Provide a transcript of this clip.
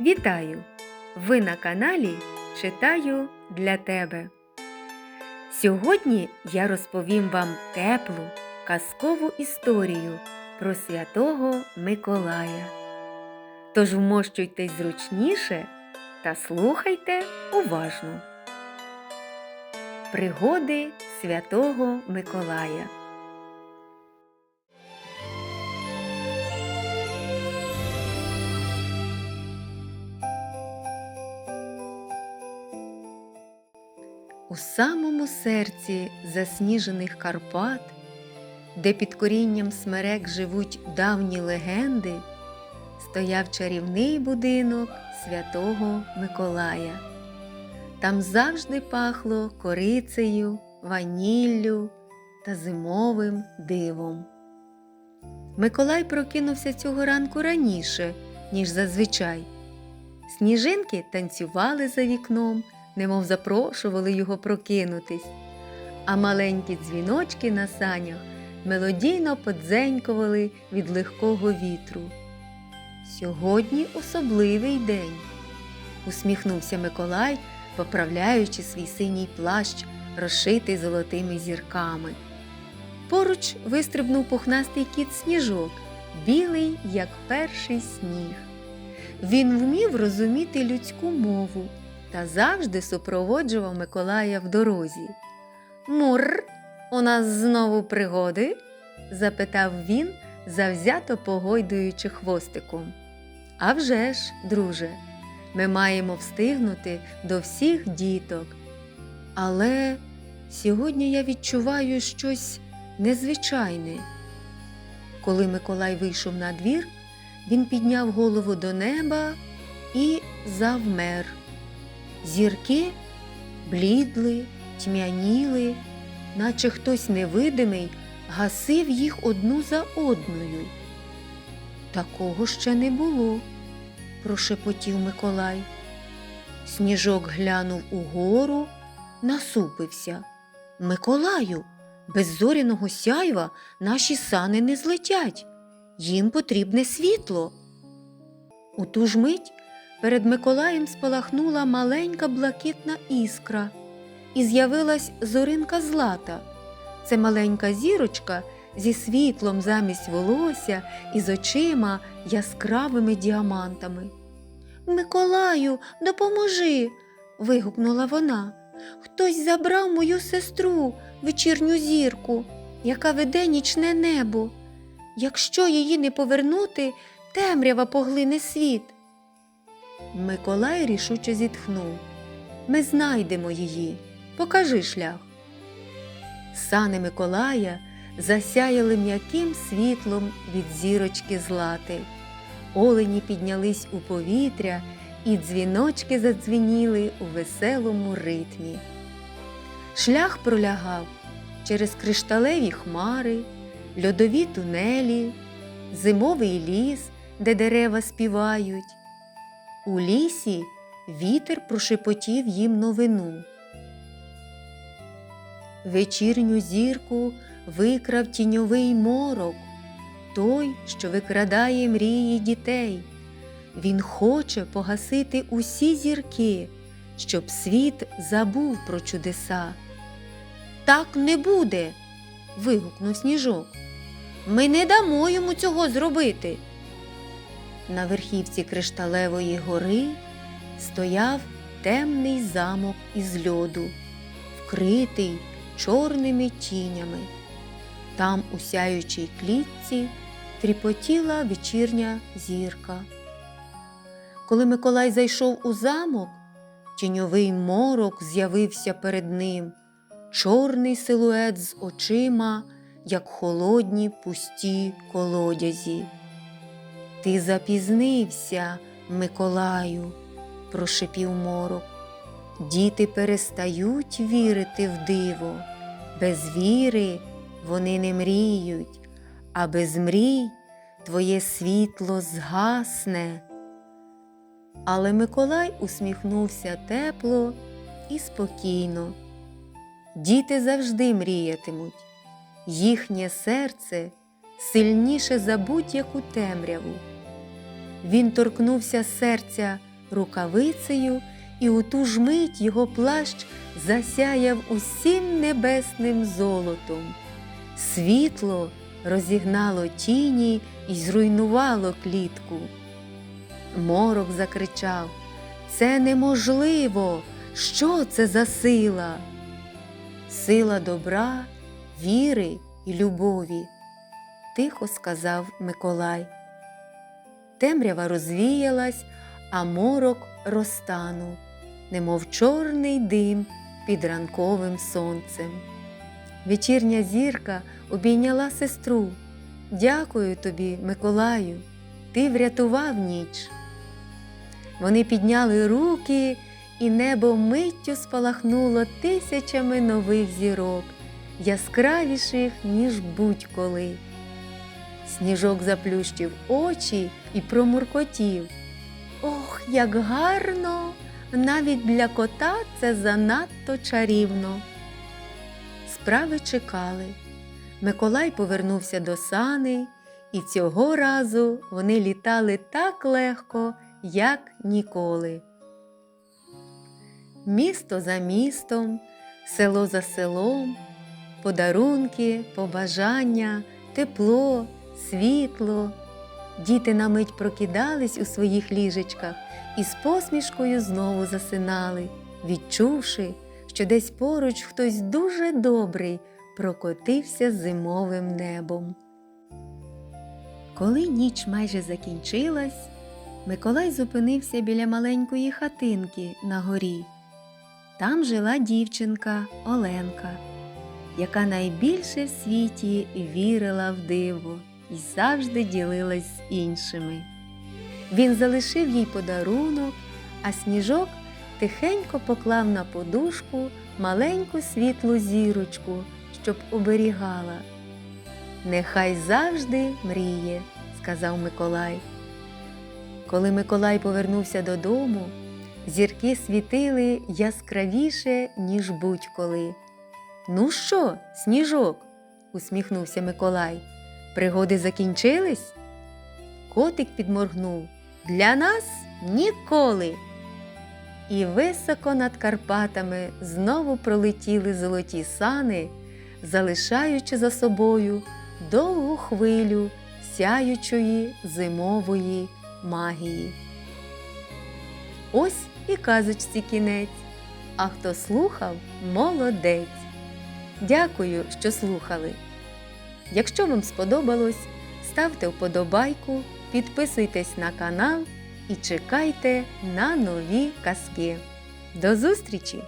Вітаю! Ви на каналі Читаю для тебе. Сьогодні я розповім вам теплу, казкову історію про святого Миколая. Тож вмощуйтесь зручніше та слухайте уважно. Пригоди святого Миколая. У самому серці засніжених Карпат, де під корінням смерек живуть давні легенди, стояв чарівний будинок святого Миколая. Там завжди пахло корицею, ваніллю та зимовим дивом. Миколай прокинувся цього ранку раніше, ніж зазвичай. Сніжинки танцювали за вікном, немов запрошували його прокинутись, а маленькі дзвіночки на санях мелодійно подзенькували від легкого вітру. Сьогодні особливий день, усміхнувся Миколай, поправляючи свій синій плащ, розшитий золотими зірками. Поруч вистрибнув пухнастий кіт сніжок, білий, як перший сніг. Він вмів розуміти людську мову та завжди супроводжував Миколая в дорозі. Мур, у нас знову пригоди? запитав він, завзято погойдуючи хвостиком. «А вже ж, друже, ми маємо встигнути до всіх діток. Але сьогодні я відчуваю щось незвичайне. Коли Миколай вийшов на двір, він підняв голову до неба і завмер. Зірки блідли, тьмяніли, наче хтось невидимий гасив їх одну за одною. Такого ще не було, прошепотів Миколай. Сніжок глянув угору, насупився. Миколаю, без зоряного сяйва наші сани не злетять. Їм потрібне світло. У ту ж мить перед Миколаєм спалахнула маленька блакитна іскра, і з'явилась зоринка злата. Це маленька зірочка зі світлом замість волосся і з очима яскравими діамантами. Миколаю, допоможи. вигукнула вона. Хтось забрав мою сестру, вечірню зірку, яка веде нічне небо. Якщо її не повернути, темрява поглине світ. Миколай рішуче зітхнув. Ми знайдемо її. Покажи шлях. Сани Миколая засяяли м'яким світлом від зірочки злати. Олені піднялись у повітря, і дзвіночки задзвініли у веселому ритмі. Шлях пролягав через кришталеві хмари, льодові тунелі, зимовий ліс, де дерева співають. У лісі вітер прошепотів їм новину. Вечірню зірку викрав тіньовий морок, той, що викрадає мрії дітей. Він хоче погасити усі зірки, щоб світ забув про чудеса. Так не буде. вигукнув сніжок. Ми не дамо йому цього зробити. На верхівці кришталевої гори стояв темний замок із льоду, вкритий чорними тінями. Там, у сяючій клітці, тріпотіла вечірня зірка. Коли Миколай зайшов у замок, тіньовий морок з'явився перед ним, чорний силует з очима, як холодні пусті колодязі. Ти запізнився, Миколаю, прошепів морок. Діти перестають вірити в диво. Без віри вони не мріють, а без мрій твоє світло згасне. Але Миколай усміхнувся тепло і спокійно. Діти завжди мріятимуть, їхнє серце сильніше за будь-яку темряву. Він торкнувся серця рукавицею, і у ту ж мить його плащ засяяв усім небесним золотом. Світло розігнало тіні і зруйнувало клітку. Морок закричав Це неможливо! Що це за сила? Сила добра, віри і любові, тихо сказав Миколай. Темрява розвіялась, а морок розтанув, немов чорний дим під ранковим сонцем. Вечірня зірка обійняла сестру. Дякую тобі, Миколаю, ти врятував ніч. Вони підняли руки, і небо миттю спалахнуло тисячами нових зірок, яскравіших, ніж будь-коли. Сніжок заплющив очі і промуркотів. Ох, як гарно! Навіть для кота це занадто чарівно. Справи чекали. Миколай повернувся до сани, і цього разу вони літали так легко, як ніколи. Місто за містом, село за селом, подарунки, побажання, тепло, світло. Діти на мить прокидались у своїх ліжечках і з посмішкою знову засинали, відчувши, що десь поруч хтось дуже добрий прокотився зимовим небом. Коли ніч майже закінчилась, Миколай зупинився біля маленької хатинки на горі. Там жила дівчинка Оленка, яка найбільше в світі вірила в диво і завжди ділилась з іншими. Він залишив їй подарунок, а сніжок тихенько поклав на подушку маленьку світлу зірочку, щоб оберігала. Нехай завжди мріє, сказав Миколай. Коли Миколай повернувся додому, зірки світили яскравіше, ніж будь-коли. Ну що, сніжок? усміхнувся Миколай. Пригоди закінчились? Котик підморгнув. Для нас ніколи. І високо над Карпатами знову пролетіли золоті сани, залишаючи за собою довгу хвилю сяючої зимової магії. Ось і казочці кінець. А хто слухав, молодець. Дякую, що слухали. Якщо вам сподобалось, ставте вподобайку, підписуйтесь на канал і чекайте на нові казки. До зустрічі!